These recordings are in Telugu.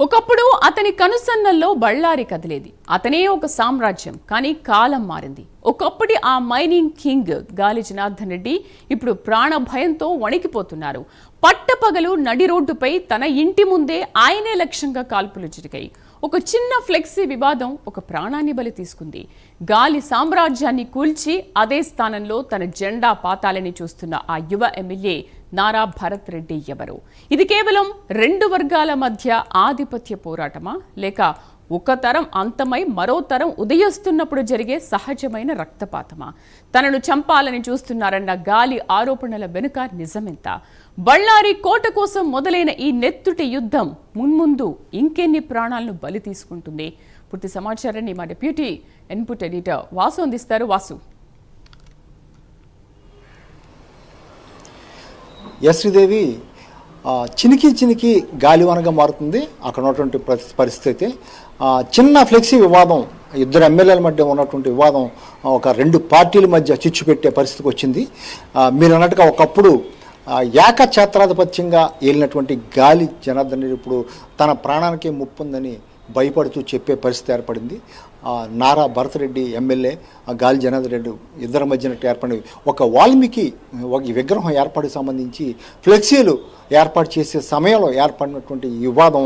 ఒకప్పుడు అతని కనుసన్నల్లో బళ్ళారి కదిలేది. అతనే ఒక సామ్రాజ్యం కానీ కాలం మారింది. ఒకప్పటి ఆ మైనింగ్ కింగ్ గాలి జనార్దన్ రెడ్డి ఇప్పుడు ప్రాణ భయంతో వణికిపోతున్నారు. పట్టపగలు నడి రోడ్డుపై తన ఇంటి ముందే ఆయనే లక్ష్యంగా కాల్పులు జరిగాయి. ఒక చిన్న ఫ్లెక్సీ వివాదం ఒక ప్రాణాన్ని బలి తీసుకుంది. గాలి సామ్రాజ్యాన్ని కూల్చి అదే స్థానంలో తన జెండా పాతాలని చూస్తున్న ఆ యువ ఎమ్మెల్యే నారా భరత్ రెడ్డి ఎవరు? ఇది కేవలం రెండు వర్గాల మధ్య ఆధిపత్య పోరాటమా? లేక ఒక తరం అంతమై మరో తరం ఉదయిస్తున్నప్పుడు జరిగే సహజమైన రక్తపాతమా? తనను చంపాలని చూస్తున్నారన్న గాలి ఆరోపణల వెనుక నిజమెంత? బళ్ళారి కోట కోసం మొదలైన ఈ నెత్తుటి యుద్ధం మున్ముందు ఇంకెన్ని ప్రాణాలను బలి తీసుకుంటుంది? పూర్తి సమాచారాన్ని మా డిప్యూటీ ఇన్పుట్ ఎడిటర్ వాసు అందిస్తారు. వాసు. ఎస్ శ్రీదేవి చినికి చినికి గాలివానగా మారుతుంది. అక్కడ ఉన్నటువంటి పరిస్థితి. అయితే చిన్న ఫ్లెక్సీ వివాదం ఇద్దరు ఎమ్మెల్యేల మధ్య ఉన్నటువంటి వివాదం ఒక రెండు పార్టీల మధ్య చిచ్చు పెట్టే పరిస్థితికి వచ్చింది. మీరు అన్నట్టుగా ఒకప్పుడు ఏకఛాత్రాధిపత్యంగా ఏలినటువంటి గాలి జనార్దన్ ఇప్పుడు తన ప్రాణానికి ముప్పుందని భయపడుతూ చెప్పే పరిస్థితి ఏర్పడింది. నారా భరతరెడ్డి ఎమ్మెల్యే గాలి జనార్దన్ రెడ్డి ఇద్దరి మధ్యన ఏర్పడి ఒక వాల్మీకి ఒక విగ్రహం ఏర్పాటుకు సంబంధించి ఫ్లెక్సీలు ఏర్పాటు చేసే సమయంలో ఏర్పడినటువంటి ఈ వివాదం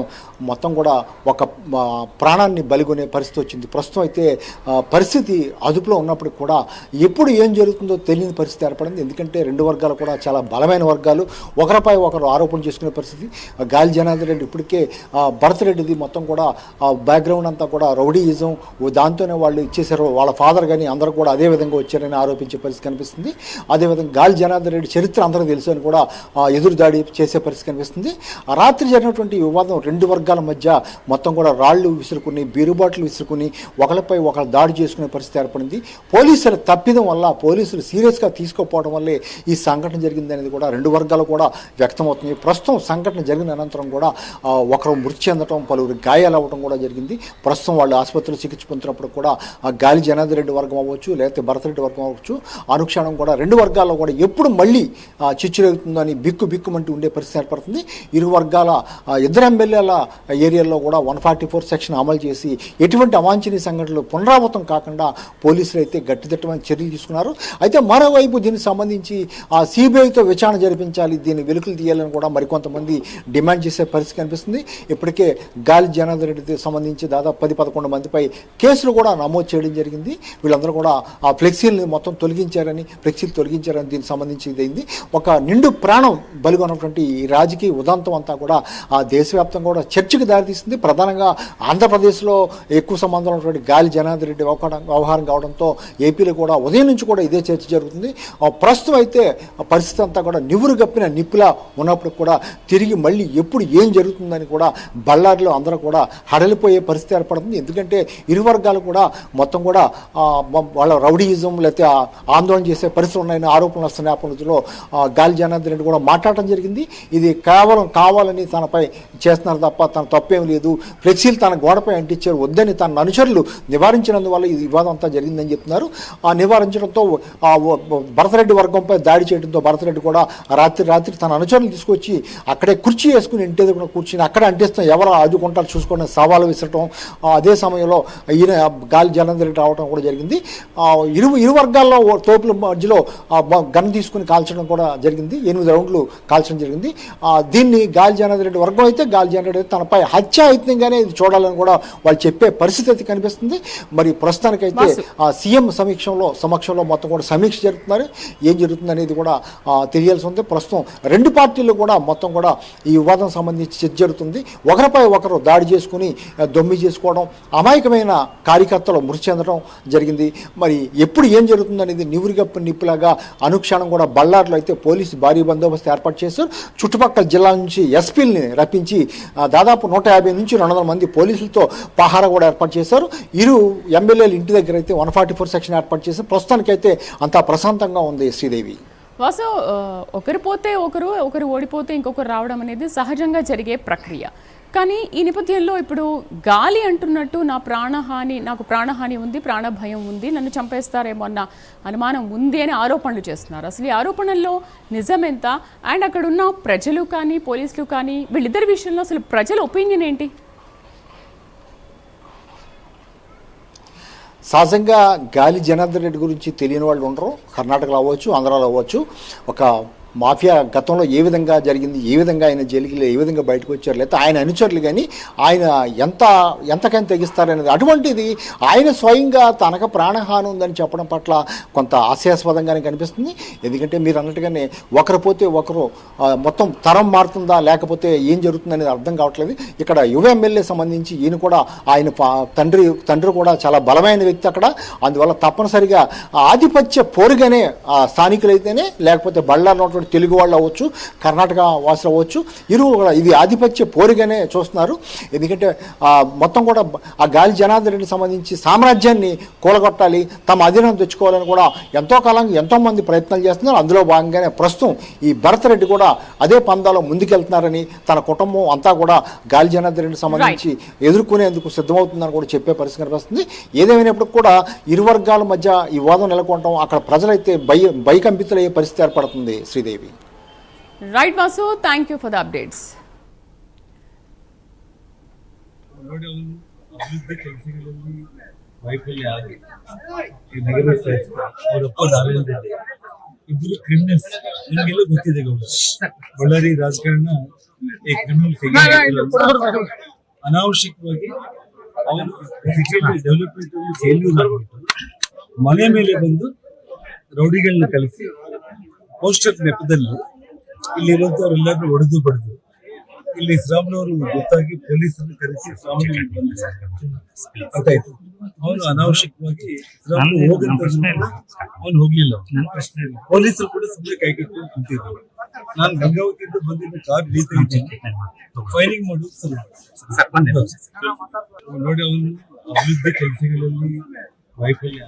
మొత్తం కూడా ఒక ప్రాణాన్ని బలిగొనే పరిస్థితి వచ్చింది. ప్రస్తుతం అయితే పరిస్థితి అదుపులో ఉన్నప్పుడు కూడా ఎప్పుడు ఏం జరుగుతుందో తెలియని పరిస్థితి ఏర్పడింది. ఎందుకంటే రెండు వర్గాలు కూడా చాలా బలమైన వర్గాలు. ఒకరిపై ఒకరు ఆరోపణ చేసుకునే పరిస్థితి. గాలి జనార్దన్ రెడ్డి ఇప్పటికే భరతరెడ్డిది భరత్ రెడ్డిది మొత్తం కూడా బ్యాక్గ్రౌండ్ అంతా కూడా రౌడీయిజం దాంతోనే వాళ్ళు ఇచ్చేసారు వాళ్ళ ఫాదర్ కానీ అందరూ కూడా అదే విధంగా వచ్చారని ఆరోపించే పరిస్థితి కనిపిస్తుంది. అదేవిధంగా గాలి జనార్దన్ రెడ్డి చరిత్ర అందరికీ తెలుసు అని కూడా ఎదురు ఎదురుదాడి చేసే పరిస్థితి కనిపిస్తుంది. ఆ రాత్రి జరిగినటువంటి వివాదం రెండు వర్గాల మధ్య మొత్తం కూడా రాళ్ళు విసురుకుని బీరుబాట్లు విసురుకుని ఒకరిపై ఒకరు దాడి చేసుకునే పరిస్థితి ఏర్పడింది. పోలీసుల తప్పిదం వల్ల పోలీసులు సీరియస్గా తీసుకోకపోవడం వల్లే ఈ సంఘటన జరిగింది అనేది కూడా రెండు వర్గాలు కూడా వ్యక్తమవుతుంది ప్రస్తుతం సంఘటన జరిగిన అనంతరం కూడా ఒకరు మృతి చెందడం పలువురు గాయాలు అవ్వడం కూడా జరిగింది. ప్రస్తుతం వాళ్ళు ఆసుపత్రిలో చికిత్స పొందుతున్నప్పుడు కూడా ఆ గాలి జనార్దన్ రెడ్డి వర్గం అవ్వచ్చు లేకపోతే భరతరెడ్డి వర్గం అవ్వచ్చు అనుక్షణం కూడా రెండు వర్గాల్లో కూడా ఎప్పుడు మళ్ళీ ఆ, అని బిక్కు బిక్కుమంటూ ఉండే పరిస్థితి ఏర్పడుతుంది. ఇరు వర్గాల ఇద్దరు ఎమ్మెల్యేల ఏరియాలో కూడా వన్ ఫార్టీ ఫోర్ సెక్షన్ అమలు చేసి ఎటువంటి అవాంఛనీయ సంఘటనలు పునరావృతం కాకుండా పోలీసులు అయితే గట్టిదిట్టమైన చర్యలు తీసుకున్నారు. అయితే మరోవైపు దీనికి సంబంధించి ఆ సిబిఐతో విచారణ జరిపించాలి దీన్ని వెలుకలు తీయాలని కూడా మరికొంతమంది డిమాండ్ చేసే పరిస్థితి కనిపిస్తుంది. ఇప్పటికే గాలి జనార్దన్ రెడ్డికి సంబంధించి దాదాపు పది పదకొండు మందిపై కేసులు కూడా నమోదు చేయడం జరిగింది. వీళ్ళందరూ కూడా ఆ ఫ్లెక్సీలు మొత్తం తొలగించారని ఫ్లెక్సీలు తొలగించారని దీనికి సంబంధించి ఇదైంది ఒక నిండు ప్రాణం బలిగొన్నటువంటి ఈ రాజకీయ ఉదంతం అంతా కూడా ఆ దేశవ్యాప్తంగా కూడా చర్చకు దారితీస్తుంది ప్రధానంగా ఆంధ్రప్రదేశ్లో ఎక్కువ సంబంధం ఉన్నటువంటి గాలి జనార్దన్ రెడ్డి వ్యవహారం వ్యవహారం కావడంతో ఏపీలో కూడా ఉదయం నుంచి కూడా ఇదే చర్చ జరుగుతుంది. ప్రస్తుతం అయితే ఆ పరిస్థితి అంతా కూడా నివురు గప్పిన నిప్పులా ఉన్నప్పుడు కూడా తిరిగి మళ్ళీ ఎప్పుడు ఏం జరుగుతుందని కూడా బళ్ళారిలో అందరూ కూడా హడలిపోయే పరిస్థితి ఏర్పడుతుంది. ఎందుకంటే ఇరు వర్గాలు కూడా మొత్తం కూడా వాళ్ళ రౌడీయిజం లేకపోతే ఆందోళన చేసే పరిస్థితులు ఉన్నాయని ఆరోపణలు వస్తున్న నేపథ్యంలో గాలి జనార్దన్ రెడ్డి కూడా మాట్లాడటం జరిగింది. ఇది కేవలం కావాలని తనపై చేస్తున్నారు తప్ప తన తప్పేం లేదు. ఫ్లెక్సీలు తన గోడపై అంటించారు వద్దని తన అనుచరులు నివారించినందువల్ల ఈ వివాదం అంతా జరిగిందని చెప్తున్నారు. ఆ నివారించడంతో భరతరెడ్డి వర్గంపై దాడి చేయడంతో భరతరెడ్డి కూడా రాత్రి రాత్రి తన అనుచరులు తీసుకొచ్చి అక్కడే కుర్చీ వేసుకుని ఇంటి దగ్గర కూర్చుని అక్కడే అంటిస్తాం ఎవరు ఆదుకుంటారు చూసుకుని సవాలు విసరటం. అదే సమయంలో ఈయన గాలి రెడ్డి రావడం కూడా జరిగింది. ఇరు ఇరు వర్గాల్లో తోపుల మధ్యలో గన్ తీసుకుని కాల్చడం కూడా జరిగింది. ఎనిమిది రౌండ్లు కాల్చడం జరిగింది. దీన్ని గాలి జనార్దన్ రెడ్డి వర్గం అయితే గాలి జనార్దన్ రెడ్డి తనపై హత్యాయత్నంగానే ఇది చూడాలని కూడా వాళ్ళు చెప్పే పరిస్థితి అయితే కనిపిస్తుంది. మరి ప్రస్తుతానికైతే సీఎం సమీక్షంలో సమక్షంలో మొత్తం కూడా సమీక్ష జరుగుతున్నారు. ఏం జరుగుతుంది అనేది కూడా తెలియాల్సి ఉంది. ప్రస్తుతం రెండు పార్టీలు కూడా మొత్తం కూడా ఈ వివాదం సంబంధించి చర్చ జరుగుతుంది. ఒకరిపై ఒకరు దాడి చేసుకుని దొమ్మి చేసుకోవడం అమాయకమైన కార్యకర్తలు మృతి చెందడం జరిగింది. మరి ఎప్పుడు ఏం జరుగుతుంది అనేది నిప్పులాగా అనుక్షణం కూడా బళ్ళార్లో అయితే పోలీసు భారీ బందోబస్తు ఏర్పాటు చేశారు. చుట్టుపక్కల జిల్లా నుంచి ఎస్పీల్ని రప్పించి దాదాపు నూట యాభై నుంచి రెండు వందల మంది పోలీసులతో పహారా కూడా ఏర్పాటు చేశారు. ఇరు ఎమ్మెల్యేలు ఇంటి దగ్గర అయితే వన్ ఫార్టీ ఫోర్ సెక్షన్ ఏర్పాటు చేసి ప్రస్తుతానికైతే అంతా ప్రశాంతంగా ఉంది శ్రీదేవి. వాసు ఒకరు పోతే ఒకరు ఒకరు ఓడిపోతే ఇంకొకరు రావడం అనేది సహజంగా జరిగే ప్రక్రియ. కానీ ఈ నేపథ్యంలో ఇప్పుడు గాలి అంటున్నట్టు నా ప్రాణహాని నాకు ప్రాణహాని ఉంది ప్రాణ భయం ఉంది నన్ను చంపేస్తారేమో అన్న అనుమానం ఉంది అని ఆరోపణలు చేస్తున్నారు. అసలు ఈ ఆరోపణల్లో నిజం ఎంత? అండ్ అక్కడున్న ప్రజలు కానీ పోలీసులు కానీ వీళ్ళిద్దరి విషయంలో అసలు ప్రజల ఒపీనియన్ ఏంటి? సహజంగా గాలి జనార్దన్ రెడ్డి గురించి తెలియని వాళ్ళు ఉండరు. కర్ణాటకలో అవ్వచ్చు ఆంధ్రాలో అవ్వచ్చు. ఒక మాఫియా గతంలో ఏ విధంగా జరిగింది ఏ విధంగా ఆయన జైలుకి ఏ విధంగా బయటకు వచ్చారు లేకపోతే ఆయన అనుచరులు కానీ ఆయన ఎంత ఎంతకైనా తెగిస్తారనేది. అటువంటిది ఆయన స్వయంగా తనకు ప్రాణహాని ఉందని చెప్పడం పట్ల కొంత ఆశయాస్పదంగానే కనిపిస్తుంది. ఎందుకంటే మీరు అన్నట్టుగానే ఒకరు పోతే ఒకరు మొత్తం తరం మారుతుందా లేకపోతే ఏం జరుగుతుంది అనేది అర్థం కావట్లేదు. ఇక్కడ యువ ఎమ్మెల్యే సంబంధించి ఈయన కూడా ఆయన పా- తండ్రి తండ్రి కూడా చాలా బలమైన వ్యక్తి అక్కడ. అందువల్ల తప్పనిసరిగా ఆ ఆధిపత్య పోరుగానే ఆ స్థానికులైతేనే లేకపోతే బళ్ళారు ఉన్నటువంటి తెలుగు వాళ్ళు అవ్వచ్చు కర్ణాటక వాసులు అవ్వచ్చు ఇరువురు కూడా ఇది ఆధిపత్య పోరుగానే చూస్తున్నారు. ఎందుకంటే మొత్తం కూడా ఆ గాలి జనార్దన్ రెడ్డికి సంబంధించి సామ్రాజ్యాన్ని కూలగొట్టాలి తమ అధీనం తెచ్చుకోవాలని కూడా ఎంతో కాలంగా ఎంతో మంది ప్రయత్నాలు చేస్తున్నారు. అందులో భాగంగానే ప్రస్తుతం ఈ భరత్ రెడ్డి కూడా అదే పందాలో ముందుకెళ్తున్నారని తన కుటుంబం అంతా కూడా గాలి జనార్దన్ రెడ్డికి సంబంధించి ఎదుర్కొనేందుకు సిద్ధమవుతుందని కూడా చెప్పే పరిస్థితి కనిపిస్తుంది. ఏదేమైనప్పటికీ కూడా ఇరు వర్గాల మధ్య ఈ వాదం నెలకొనడం అక్కడ ప్రజలైతే భయ భయకంపితులయ్యే పరిస్థితి ఏర్పడుతుంది Sridevi. right Vasu thank you for the updates ನೋಡಿ ಅವನು ಅಭಿವೃದ್ಧಿ ಕೆಲಸಗಳಲ್ಲಿ ವೈಫಲ್ಯ ಆಗಿ ಈ ನಗರ ಶಾಸಕ ಅವರಪ್ಪ ನಾರಾಯಣ ರೆಡ್ಡಿ ಇಬ್ಬರು ಕ್ರಿಮಿನಲ್ಸ್ ನಿಮಗೆಲ್ಲ ಗೊತ್ತಿದೆ ಗೌಡ ಬಳ್ಳಾರಿ ರಾಜಕಾರಣ ಈ ಕ್ರಿಮಿನಲ್ ಅನಾವಶ್ಯಕವಾಗಿ ಅವನು ಸಿಟಿ ಡೆವಲಪ್ಮೆಂಟ್ ಫೇಲ್ಯೂರ್ ಆಗ್ಬಿಟ್ಟು ಮನೆ ಮೇಲೆ ಬಂದು ರೌಡಿಗಳನ್ನ ಕಲಿಸಿ ಪೋಸ್ಟರ್ ನೆಪದಲ್ಲಿ ಇಲ್ಲಿರುವಂತವರೆಲ್ಲರೂ ಒಡೆದು ಬಡಿದು ಇಲ್ಲಿ ಶ್ರಾಮ್ನವರು ಗೊತ್ತಾಗಿ ಪೊಲೀಸರನ್ನು ಕರೆಸಿ ಆಯ್ತು ಅವನು ಅನಾವಶ್ಯಕವಾಗಿ ಹೋಗಂತ ಅವನು ಹೋಗ್ಲಿಲ್ಲ. ಪೊಲೀಸರು ಕೂಡ ಸುಮ್ಮನೆ ಕೈ ಕಟ್ಕೊಂಡು ಕುಂತಿದ್ರು. ನಾನು ಗಂಗಾವತಿಯಿಂದ ಬಂದಿದ್ದ ಕಾರ್ ರೀತಿ ಫೈರಿಂಗ್ ಮಾಡೋದು ಸುಲಭ ನೋಡಿ ಅವನು ಅಭಿವೃದ್ಧಿ ಕೆಲಸಗಳಲ್ಲಿ ವೈಫಲ್ಯ.